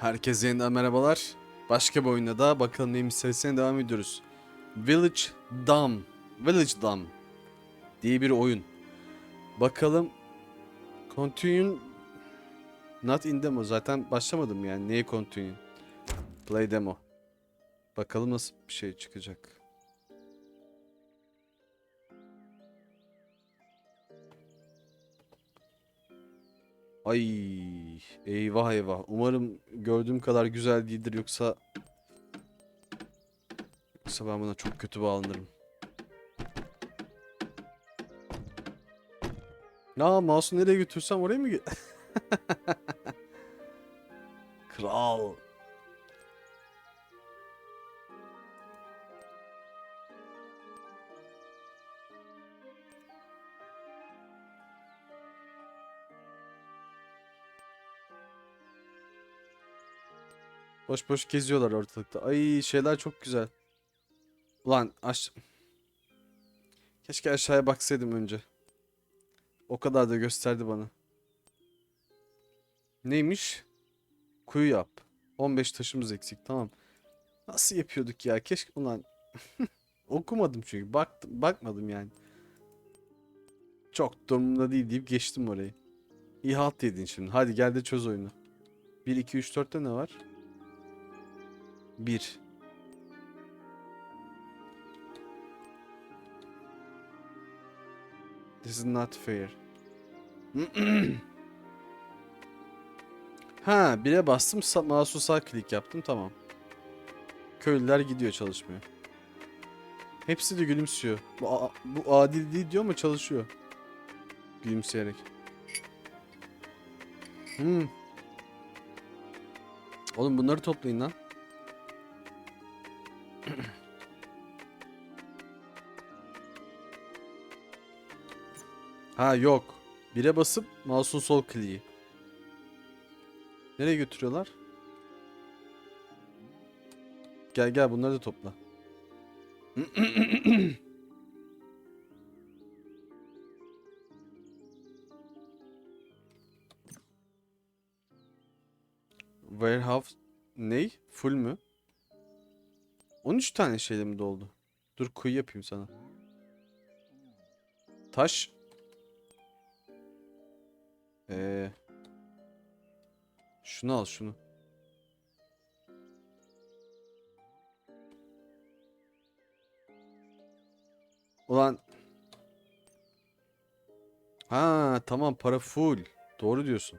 Herkese yeniden merhabalar. Başka bir oyunda daha bakalım neymiş serisine devam ediyoruz. Village Dam. Village Dam diye bir oyun. Bakalım Continue Not in demo. Zaten başlamadım yani. Neye continue? Play demo. Bakalım nasıl bir şey çıkacak. Ay eyvah eyvah. Umarım gördüğüm kadar güzel değildir yoksa yoksa ben buna çok kötü bağlanırım. Ya mouse'u nereye götürsem oraya mı Kral. Boş boş geziyorlar ortalıkta. Ay şeyler çok güzel. Ulan aş... Keşke aşağıya baksaydım önce. O kadar da gösterdi bana. Neymiş? Kuyu yap. 15 taşımız eksik. Tamam. Nasıl yapıyorduk ya? Keşke ulan okumadım çünkü. Baktım, bakmadım yani. Çok durumda değil deyip geçtim orayı. İyi halt yedin şimdi. Hadi gel de çöz oyunu. 1 2 3 4'te ne var? 1 This is not fair. ha, bire bastım, mouse'u sağ klik yaptım, tamam. Köylüler gidiyor çalışmaya. Hepsi de gülümsüyor. Bu, bu adil değil diyor ama çalışıyor. Gülümseyerek. Hmm. Oğlum bunları toplayın lan. Ha yok. Bire basıp mouse'un sol kliği. Nereye götürüyorlar? Gel gel bunları da topla. Warehouse ney? Full mü? 13 tane şeyle mi doldu? Dur kuyu yapayım sana. Taş. Ee, şunu al şunu. Ulan. Ha tamam para full. Doğru diyorsun.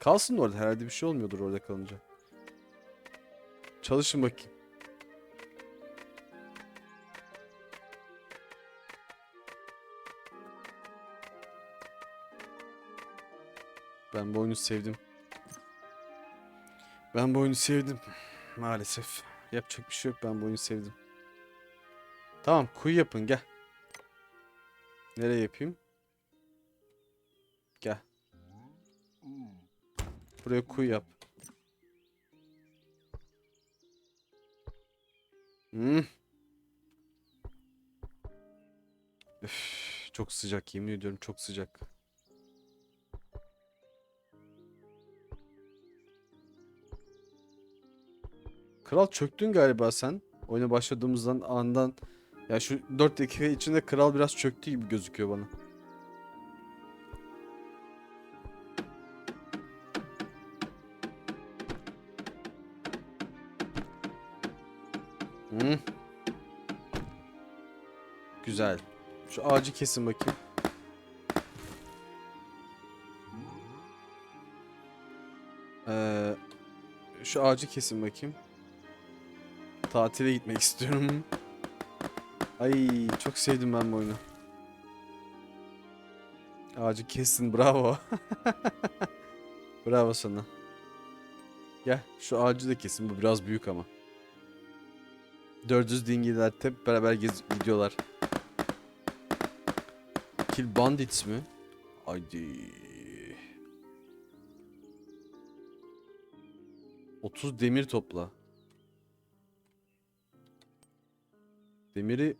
Kalsın orada herhalde bir şey olmuyordur orada kalınca. Çalışın bakayım. Ben bu oyunu sevdim. Ben bu oyunu sevdim. Maalesef. Yapacak bir şey yok. Ben bu oyunu sevdim. Tamam kuyu yapın gel. Nereye yapayım? Gel. Buraya kuyu yap. Hmm. Üf, çok sıcak yemin ediyorum çok sıcak. Kral çöktün galiba sen. Oyuna başladığımızdan andan ya şu 4 dakika içinde kral biraz çöktü gibi gözüküyor bana. Hı. Güzel. Şu ağacı kesin bakayım. Ee, şu ağacı kesin bakayım. Tatile gitmek istiyorum. Ay çok sevdim ben bu oyunu. Ağacı kessin bravo. bravo sana. Gel şu ağacı da kesin bu biraz büyük ama. 400 dingiler hep beraber gez gidiyorlar. Kill Bandits mi? Haydi. 30 demir topla. Demiri...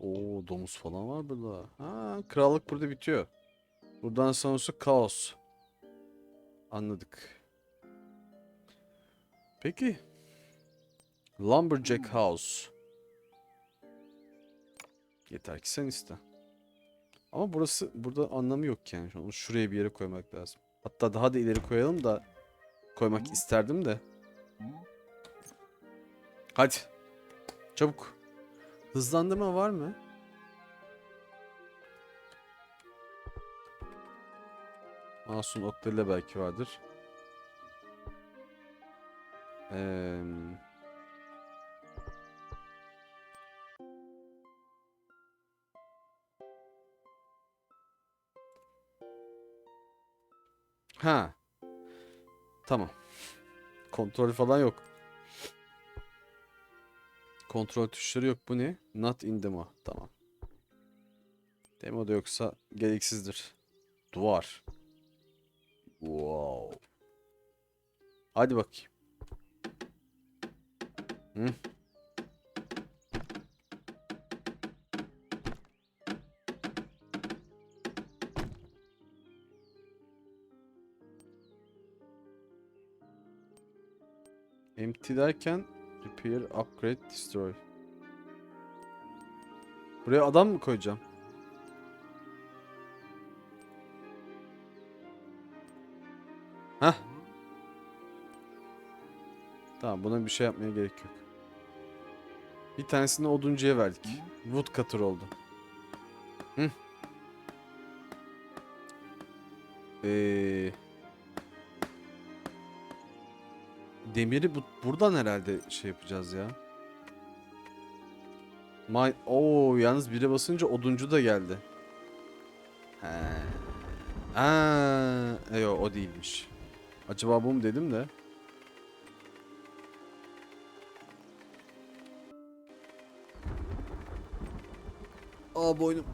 Oo domuz falan var burada. Ha krallık burada bitiyor. Buradan sonrası kaos. Anladık. Peki. Lumberjack House. Yeter ki sen iste. Ama burası burada anlamı yok yani. Onu şuraya bir yere koymak lazım. Hatta daha da ileri koyalım da koymak isterdim de. Hadi. Çabuk. Hızlandırma var mı? Masum oklarıyla belki vardır. Eee... Ha. Tamam. Kontrol falan yok. Kontrol tuşları yok. Bu ne? Not in demo. Tamam. Demoda yoksa gereksizdir. Duvar. Wow. Hadi bakayım. Hı? Empty derken repair, upgrade, destroy. Buraya adam mı koyacağım? Hah. Tamam buna bir şey yapmaya gerek yok. Bir tanesini oduncuya verdik. Woodcutter oldu. Hı. Ee, demiri bu, buradan herhalde şey yapacağız ya. My, Oo yalnız bire basınca oduncu da geldi. He. Aa, e, o değilmiş. Acaba bu mu dedim de. Aa boynum.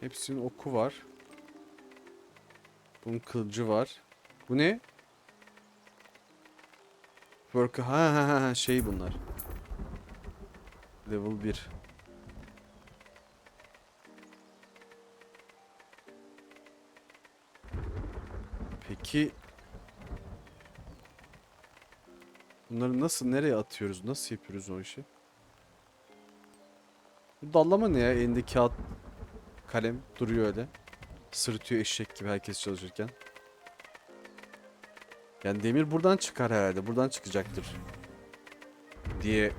Hepsinin oku var. Bunun kılıcı var. Bu ne? Work ha ha ha, ha şey bunlar. Level 1. Peki Bunları nasıl nereye atıyoruz? Nasıl yapıyoruz o işi? Bu dallama ne ya? Elinde kağıt kalem duruyor öyle. Sırıtıyor eşek gibi herkes çalışırken. Yani demir buradan çıkar herhalde. Buradan çıkacaktır. Diye.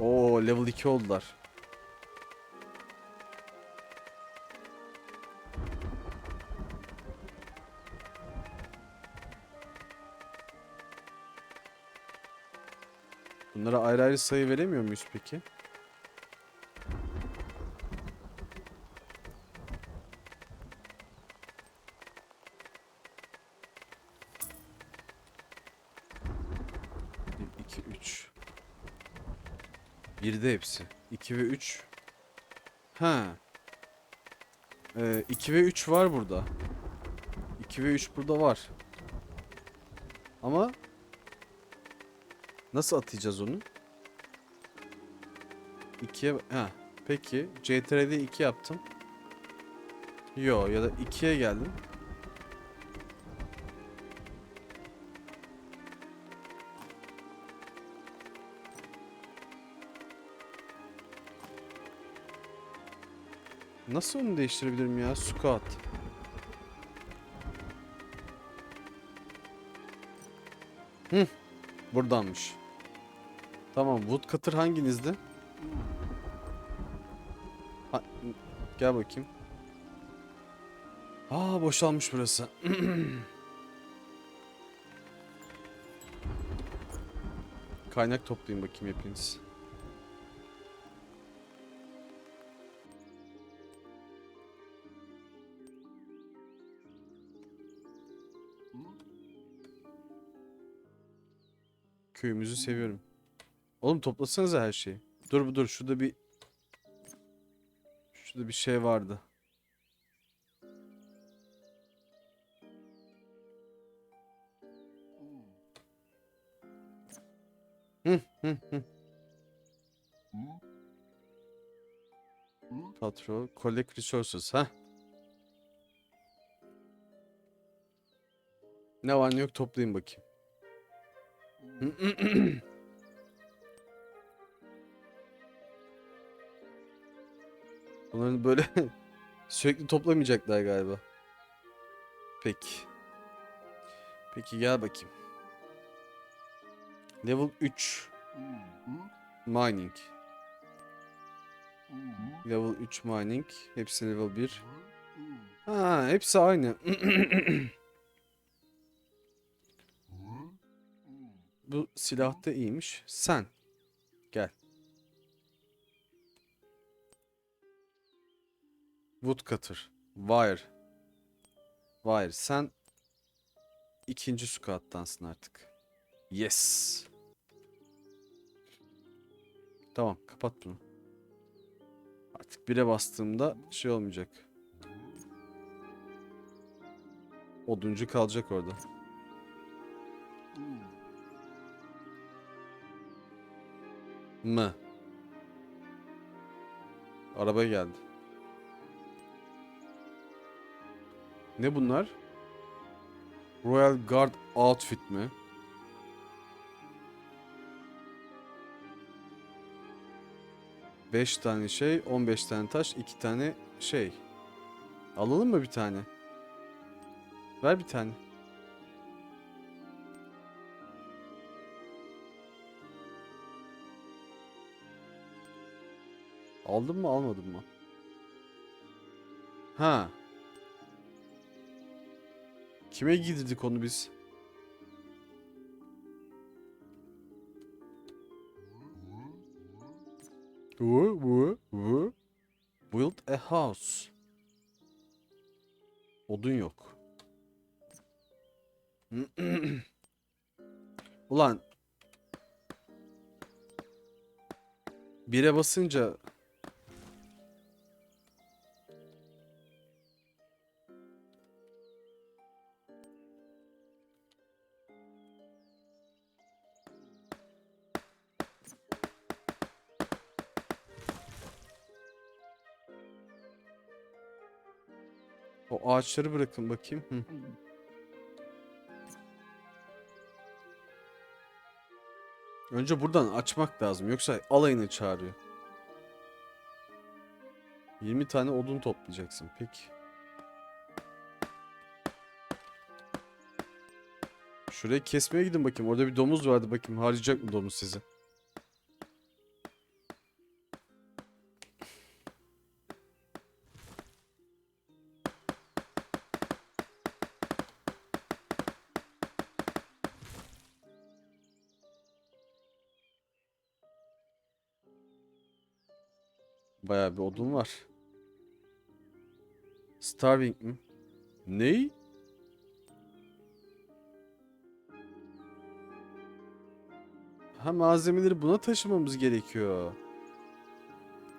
Oo level 2 oldular. Bunlara ayrı ayrı sayı veremiyor muyuz peki? 1'de hepsi. 2 ve 3. Ha. Ee, ve 3 var burada. 2 ve 3 burada var. Ama nasıl atacağız onu? 2'ye ha peki CTRL'de 2 yaptım. Yo ya da 2'ye geldim. Nasıl onu değiştirebilirim ya? Squat. Hı, buradanmış. Tamam, woodcutter hanginizde? Ha, gel bakayım. Aa boşalmış burası. Kaynak toplayın bakayım hepiniz. Köyümüzü seviyorum. Oğlum toplasanıza her şeyi. Dur bu dur şurada bir Şurada bir şey vardı. Hı hı hı. Patrol, collect resources ha. Ne var ne yok toplayayım bakayım. Bunların böyle sürekli toplamayacaklar galiba. Peki. Peki gel bakayım. Level 3 mining. Level 3 mining. Hepsi level 1. Ha, hepsi aynı. Bu silah da iyiymiş. Sen. Gel. Woodcutter. Wire. Wire. Sen ikinci squad'dansın artık. Yes. Tamam kapat bunu. Artık bire bastığımda şey olmayacak. Oduncu kalacak orada. Mı? Araba geldi. Ne bunlar? Royal Guard outfit mi? Beş tane şey, 15 tane taş, iki tane şey. Alalım mı bir tane? Ver bir tane. Aldın mı almadın mı? Ha. Kime giydirdik onu biz? Vu, vu, vu. Build a house. Odun yok. Ulan. Bire basınca ağaçları bırakın bakayım. Hı. Önce buradan açmak lazım. Yoksa alayını çağırıyor. 20 tane odun toplayacaksın. Peki. Şurayı kesmeye gidin bakayım. Orada bir domuz vardı bakayım. Harcayacak mı domuz sizi? Bayağı bir odun var. Starving mi? Ney? Ha malzemeleri buna taşımamız gerekiyor.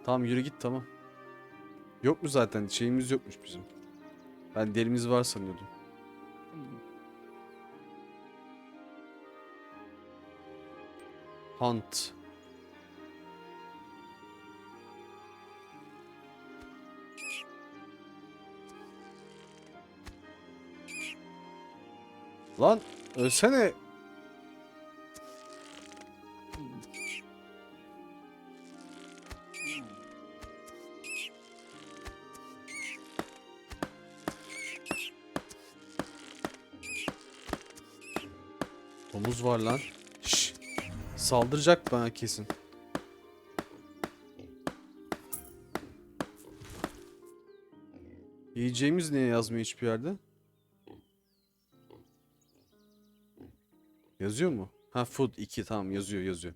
Tamam yürü git tamam. Yok mu zaten şeyimiz yokmuş bizim. Ben derimiz var sanıyordum. Hunt. Lan ölsene. Domuz var lan. Şş. Saldıracak bana kesin. Yiyeceğimiz niye yazmıyor hiçbir yerde? Yazıyor mu? Ha food 2 tamam yazıyor yazıyor.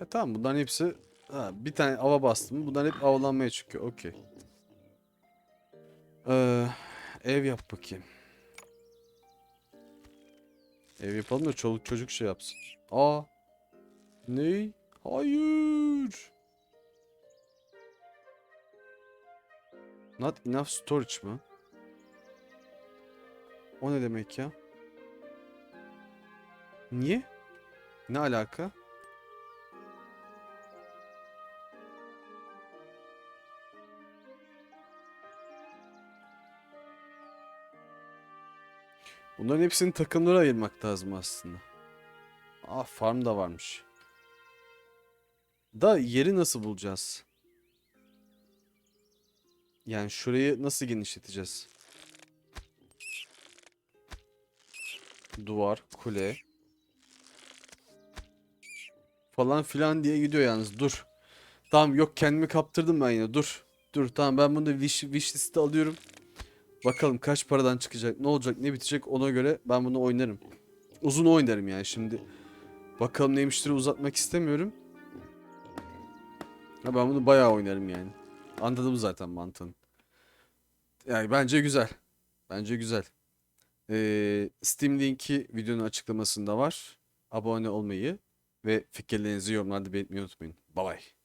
E tamam bunların hepsi ha, bir tane ava bastım. Bunlar hep avlanmaya çıkıyor. Okey. Ee, ev yap bakayım. Ev yapalım da çoluk çocuk şey yapsın. Aa. Ney? Hayır. Not enough storage mı? O ne demek ya? Niye? Ne alaka? Bunların hepsini takımlara ayırmak lazım aslında. Ah farm da varmış. Da yeri nasıl bulacağız? Yani şurayı nasıl genişleteceğiz? Duvar, kule. Falan filan diye gidiyor yalnız. Dur. Tamam yok kendimi kaptırdım ben yine. Dur. Dur tamam ben bunu da wish, wish liste alıyorum. Bakalım kaç paradan çıkacak, ne olacak, ne bitecek ona göre ben bunu oynarım. Uzun oynarım yani şimdi. Bakalım neymiştir uzatmak istemiyorum. Ha, ben bunu bayağı oynarım yani. Anladım zaten mantığını. Yani bence güzel. Bence güzel. Steam linki videonun açıklamasında var. Abone olmayı ve fikirlerinizi yorumlarda belirtmeyi unutmayın. Bye bye.